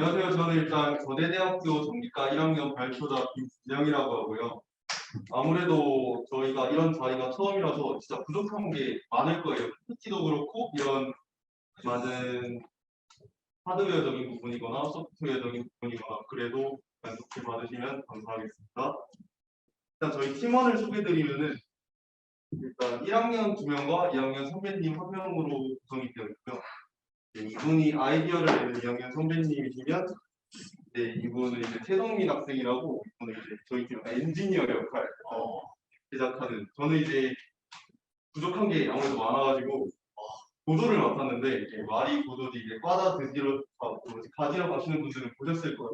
안녕하세요. 저는 일단 거대대학교 전기과 1학년 발표자 김진영이라고 하고요. 아무래도 저희가 이런 자리가 처음이라서 진짜 부족한 게 많을 거예요. PPT도 그렇고 이런 많은 하드웨어적인 부분이거나 소프트웨어적인 부분이거나 그래도 만족해 받으시면 감사하겠습니다. 일단 저희 팀원을 소개드리면은 일단 1학년 두 명과 2학년 선배님 한 명으로 구성이 되어 있고요. 네, 이분이 아이디어를 내는 2학년 선배님이시면 네, 이분은 이제 태성민 학생이라고 이분은 이제 저희 팀 엔지니어 역할 어, 제작하는 저는 이제 부족한 게 아무래도 많아가지고 어, 고도를 맡았는데 이제 말이 고도지 이제 과다 뭐지, 가지러 가시는 분들은 보셨을 거예요.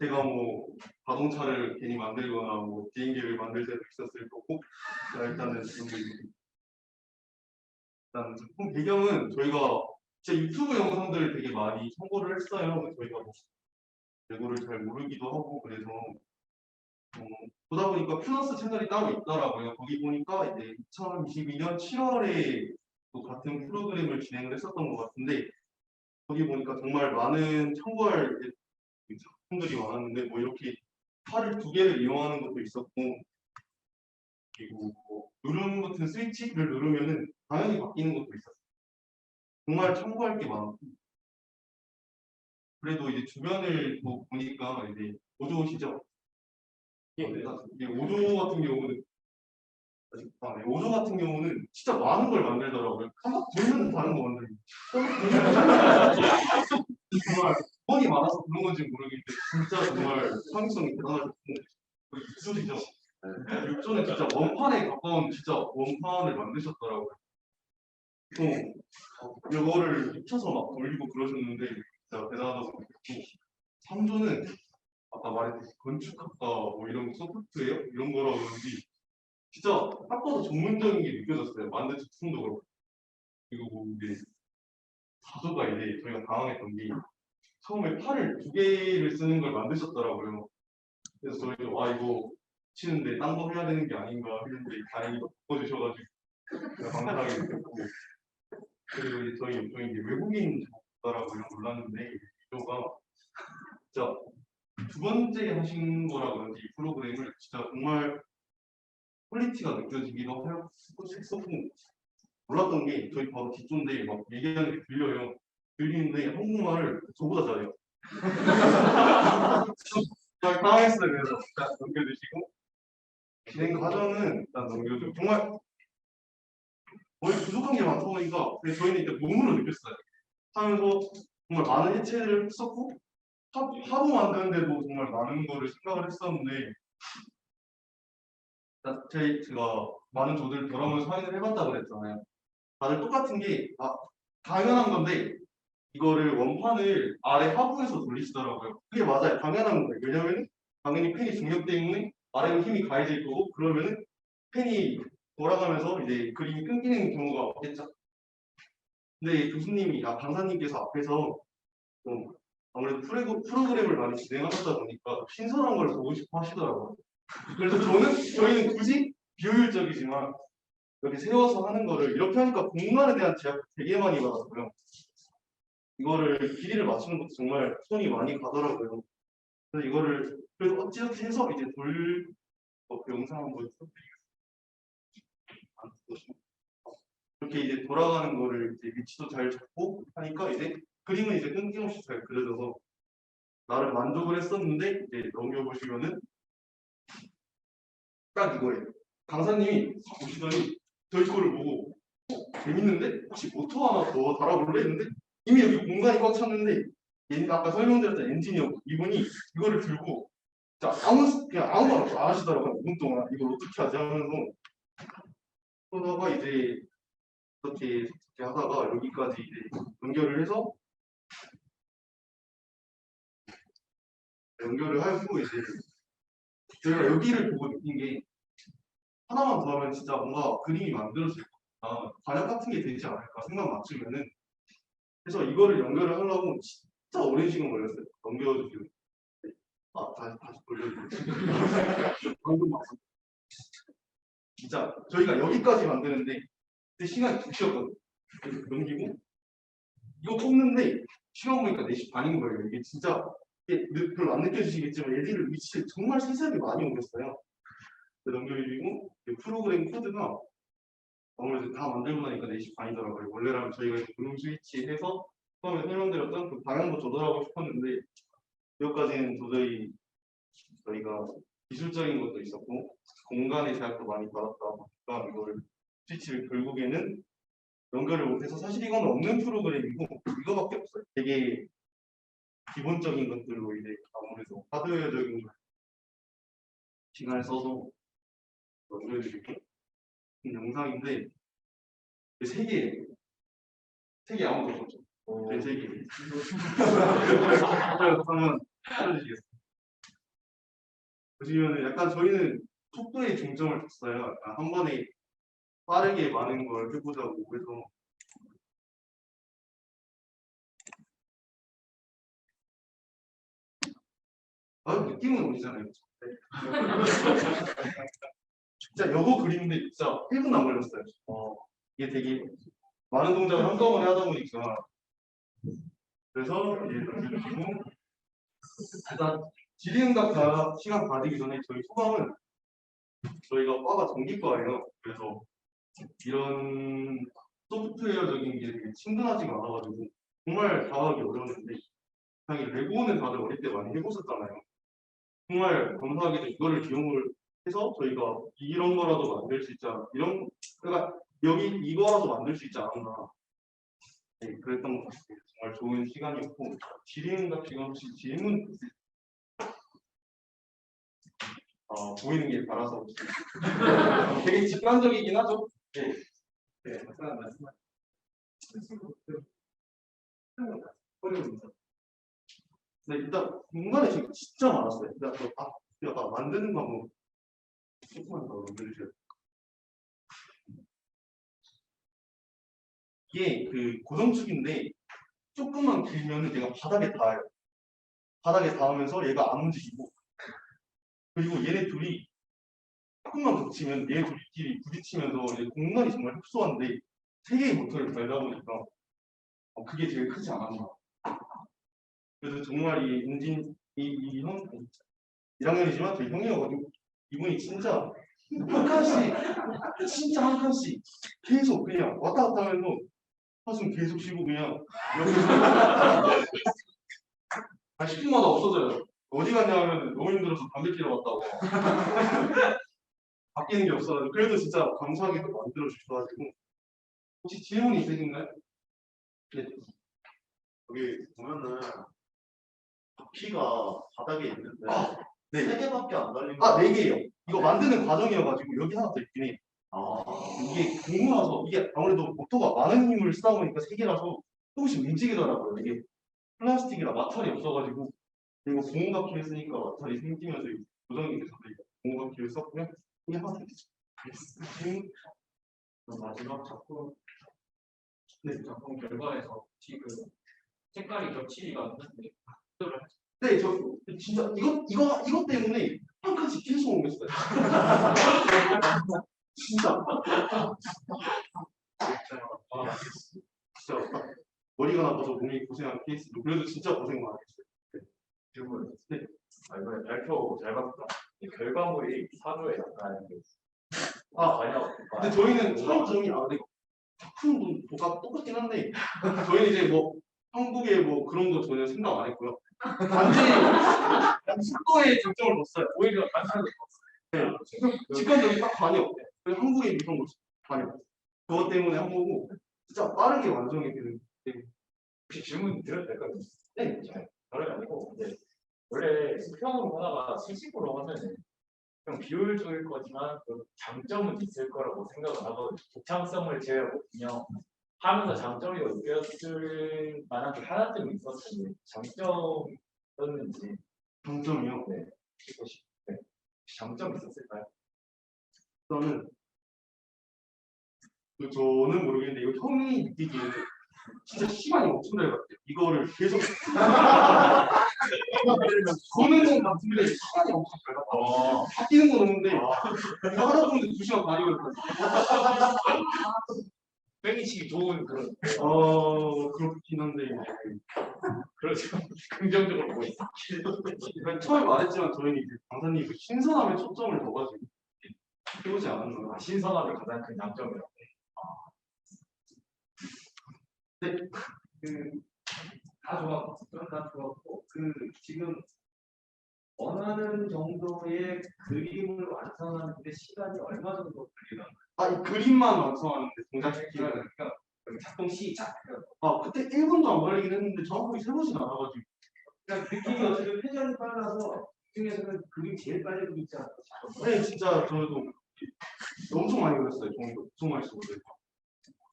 제가 뭐 자동차를 괜히 만들거나 뭐 비행기를 만들 때도 있었을 거고 자, 일단은. 일단 작품 배경은 저희가 제 유튜브 영상들을 되게 많이 참고를 했어요. 저희가 뭐 예고를 잘 모르기도 하고 그래서 어, 보다 보니까 퓨너스 채널이 따로 있더라고요. 거기 보니까 이제 2022년 7월에 또 같은 프로그램을 진행을 했었던 것 같은데 거기 보니까 정말 많은 참고할 작품들이 많았는데 뭐 이렇게 팔을 두 개를 이용하는 것도 있었고 그리고 뭐 누름 같은 스위치를 누르면은 방향이 바뀌는 것도 있었어요. 정말 참고할 게 많고 그래도 이제 주변을 뭐 보니까 이제 오조 시죠? 예, 네, 이제 오조 같은 경우는 아, 네, 오조 같은 경우는 진짜 많은 걸 만들더라고요. 한박 돌면 다른 거 만들고. 정말 돈이 많아서 그런 건지 모르겠는데 진짜 정말 창의성이 대단하셨고 그 육조시죠? 육조는 진짜 원판에 가까운 진짜 원판을 만드셨더라고요. 또 어, 이거를 합쳐서 막 돌리고 그러셨는데 진짜 대단하다고 느꼈고 3조는 아까 말했듯이 건축학과 뭐 이런 소프트웨어 이런 거라 그런지 진짜 딱 봐도 전문적인 게 느껴졌어요. 만든 제품도 그렇고 그리고 뭐 이제 4조가 이제 저희가 당황했던 게 처음에 팔을 두 개를 쓰는 걸 만드셨더라고요. 그래서 저희도 와 이거 치는데 딴 거 해야 되는 게 아닌가 했는데 다행히 바꿔주셔가지고 감사하게 느꼈고 그리고 이제 저희 이제 외국인 이런 몰랐는데 이조가 진짜 두 번째 하신 거라 그런지 이 프로그램을 진짜 정말 퀄리티가 느껴지기도 하고 했었고 몰랐던 게 저희 바로 뒷조인데 막 얘기하는 게 들려요. 들리는데 한국말을 저보다 잘해요. 정말 당황했어요. 그래서 넘겨주시고 진행 과정은 일단 넘겨주고 정말 거의 부족한 게 많다 보니까 저희는 이제 몸으로 느꼈어요. 하면서 정말 많은 해체를 했었고 하- 하루 만드는데도 정말 많은 거를 생각을 했었는데 제가 많은 조들 결함을 확인을 해봤다 그랬잖아요. 다들 똑같은 게 아, 당연한 건데 이거를 원판을 아래 하부에서 돌리시더라고요. 그게 맞아요. 당연한 거예요. 왜냐면 당연히 펜이 중력 때문에 아래로 힘이 가해질 거고 그러면은 펜이 돌아가면서 이제 그림이 끊기는 경우가 없겠죠. 근데 교수님이, 아, 강사님께서 앞에서 좀 아무래도 프레고, 프로그램을 많이 진행하셨다 보니까 신선한 걸 보고 싶어 하시더라고요. 그래서 저는, 저희는 굳이 비효율적이지만 이렇게 세워서 하는 거를 이렇게 하니까 공간에 대한 제약 되게 많이 받았고요. 이거를 길이를 맞추는 것도 정말 손이 많이 가더라고요. 그래서 이거를 그래도 어찌어찌 해서 이제 돌, 어, 그 영상 한번 보시면. 이렇게 이제 돌아가는 거를 이제 위치도 잘 잡고 하니까 이제 그림은 이제 끊김없이 잘 그려져서 나름 만족을 했었는데 이제 넘겨보시면은 딱 이거예요. 강사님이 싹 보시더니 저희 거를 보고 어, 재밌는데 혹시 모터 하나 더 달아볼래 했는데 이미 여기 공간이 꽉 찼는데 아까 설명드렸던 엔지니어 이분이 이거를 들고 자 아무 그냥 아무 말 없이 안 하시더라고요. 5분 동안 이걸 어떻게 하지 하면서 그러다가 이제 이렇게 하다가 여기까지 이제 연결을 해서 연결을 하고 이제 제가 여기를 보고 느낀 게 하나만 더 하면 진짜 뭔가 그림이 만들어질 거다 관역 같은 게 되지 않을까 생각 맞추면은 그래서 이거를 연결을 하려고 진짜 오랜 시간 걸렸어요. 넘겨주기로. 아 다시 다시 돌려주세요. 방금 봤어 진짜 저희가 여기까지 만드는데 시간이 2시였거든. 그래서 넘기고 이거 뽑는데 시간 보니까 4시 반인 거예요. 이게 진짜 이게 느- 별로 안 느껴지시겠지만 애들을 위치를 정말 세세하게 많이 옮겼어요. 이 프로그램 코드가 아무래도 다 만들고 나니까 4시 반이더라고요. 원래라면 저희가 분홍 스위치 해서 처음에 설명드렸던 그 방향도 조절하고 싶었는데 여기까지는 도저히 저희가 기술적인 것도 있었고 공간의 제약도 많이 받았다 보니까 이거를 스위치를 결국에는 연결을 못해서 사실 이건 없는 프로그램이고 이거밖에 없어요. 되게 기본적인 것들로 이제 아무래도 하드웨어적인 걸 시간을 써서 올려드릴게요. 이 영상인데 세 개예요. 세개 아무도 없었죠. 네, 세 개. 한번 알려주시겠어요? 보시면 약간 저희는 속도에 중점을 뒀어요. 약간 한 번에 빠르게 많은 걸 해보자고 해서 아 느낌은 오시잖아요. 진짜 여고 그리는데 진짜 1분도 안 걸렸어요. 어, 이게 되게 많은 동작을 한꺼번에 하다 보니까 그래서 이제 그리고 일단 지리응답 시간 받기 전에 저희 소감은 저희가 과가 전기과예요. 그래서 이런 소프트웨어적인 게 되게 친근하지가 않아가지고 정말 다하기 어려웠는데 당연히 레고는 다들 어릴 때 많이 해보셨잖아요. 정말 감사하게도 이거를 기용을 해서 저희가 이런 거라도 만들 수 있지 않 이런 그러니까 여기 이거라도 만들 수 있지 않았나 네, 그랬던 것 같습니다. 정말 좋은 시간이었고 질의응답 시간 혹시 질문? 어, 보이는 길 바라서 되게 직관적이긴 하죠. 네. 네, 잠깐 말씀. 네, 일단 공간에 지금 진짜 많았어요. 일단 저 아, 아까 만드는 거 한번 조금만 더 올려주세요. 이게 그 고정축인데 조금만 길면은 얘가 바닥에 닿아요. 바닥에 닿으면서 얘가 안 움직이고 그리고 얘네 둘이 조금만 겹치면 얘네 둘끼리 부딪히면서 이제 공간이 정말 협소한데 세 개의 모터를 달다 보니까 어, 그게 제일 크지 않았나. 그래서 정말 이 인진 이형 1학년이지만 저희 형이어가지고 이분이 진짜 한 칸씩 진짜 한 칸씩 계속 그냥 왔다 갔다 하면서 한숨 계속 쉬고 그냥 이렇게 아 10분마다 없어져요. 어디 갔냐 하면 너무 힘들어서 담배 피러 갔다고 바뀌는 게 없어가지고 그래도 진짜 감사하게 또 만들어 주셔가지고 혹시 질문 있으신가요? 네. 여기 보면은 바퀴가 바닥에 있는데 아, 네. 세 개밖에 안 달린 거. 아, 네 개예요. 이거 만드는 과정이어가지고 여기 하나 더 있긴 해. 아, 이게 고무라서 이게 아무래도 모터가 많은 힘을 쓰다 보니까 세 개라서 조금씩 움직이더라고요. 이게 플라스틱이라 마찰이 없어가지고 그리고 고무바퀴를 쓰니까 마찰이 생기면서 고정이 돼서 고무바퀴를 썼고요. 이게 하나. 알겠습니다. 그럼 마지막 작품 네. 작품 결과에서 지금 색깔이 겹치지가 않는데 네, 저 진짜 이거 이거 이것 때문에 한 칸씩 계속 옮겼어요. 진짜. 아, 진짜 딱 머리가 나빠서 몸이 고생한 케이스도 그래도 진짜 고생 많았어요. 질문. 네. 아, 이번에 발표 잘 봤다. 이 결과물이 사조에 약간 그 아, 관여. 근데 저희는 차이점이 아, 근데 작품도 보가 똑같긴 한데 저희는 이제 뭐 한국의 뭐 그런 거 전혀 생각 안 했고요. 단지 약간 속도에 중점을 뒀어요. 오히려 단순하게 네. 직관적인 딱 관여. 그래서 한국에 이런 거 관여. 그것 때문에 한 거고 진짜 빠르게 완성이 되는. 혹시 질문 드려도 될까요? 네. 잘게 아니고 이제 원래 수평으로 하다가 70으로 하면은 그냥 비효율적일 거지만 그 장점은 있을 거라고 생각을 하거든요. 독창성을 제외하고 그냥 하면서 장점이 느꼈을 만한 게 하나쯤 있었는데 장점이었는지 장점이요. 네. 혹시 장점 있었을까요? 저는 그 저는 모르겠는데 이거 형이 느끼기에는 진짜 시간이 엄청 잘 갔대요. 이거를 계속 거는 건 같은데 시간이 엄청 잘 갔다. 바뀌는 건 없는데 이거 하다 보면 두 시간 반이 걸렸거든요. 뺑이치기 좋은 그런. 어 그렇긴 한데 그렇죠 긍정적으로 있어. 그러니까 처음에 말했지만 저희는 이제 강사님 그 신선함에 초점을 둬가지고 해보지 않았나. 아, 신선함이 가장 큰 장점이라고. 다 좋았고 다 좋았고 그 지금 원하는 정도의 그림을 완성하는데 시간이 얼마 정도 걸리나? 아이 그림만 완성하는데 동작시키기 그러니까 그 작동 시작. 아 그때 1분도 안 걸리긴 했는데 정확하게 세보진 않아가지고 그러니까 느낌이 어차피 회전이 빨라서 그 중에서는 그림이 제일 빨리 그리지 않나? 네 진짜 저도 엄청 많이 그렸어요 종이도 엄청 많이 쓰고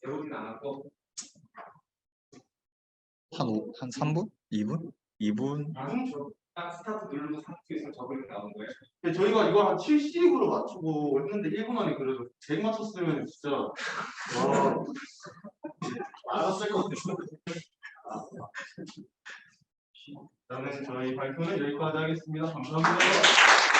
배우진 않았고 한, 오, 한 3분? 2분? 2분? 아, 딱 스타트 누르고 3초에서 저걸 나온 거예요. 저희가 이걸 한 70으로 맞추고 했는데 1분 안에 그래도 100 맞췄으면 진짜 와 알았을 것 같아. 그러면 저희 발표는 여기까지 하겠습니다 감사합니다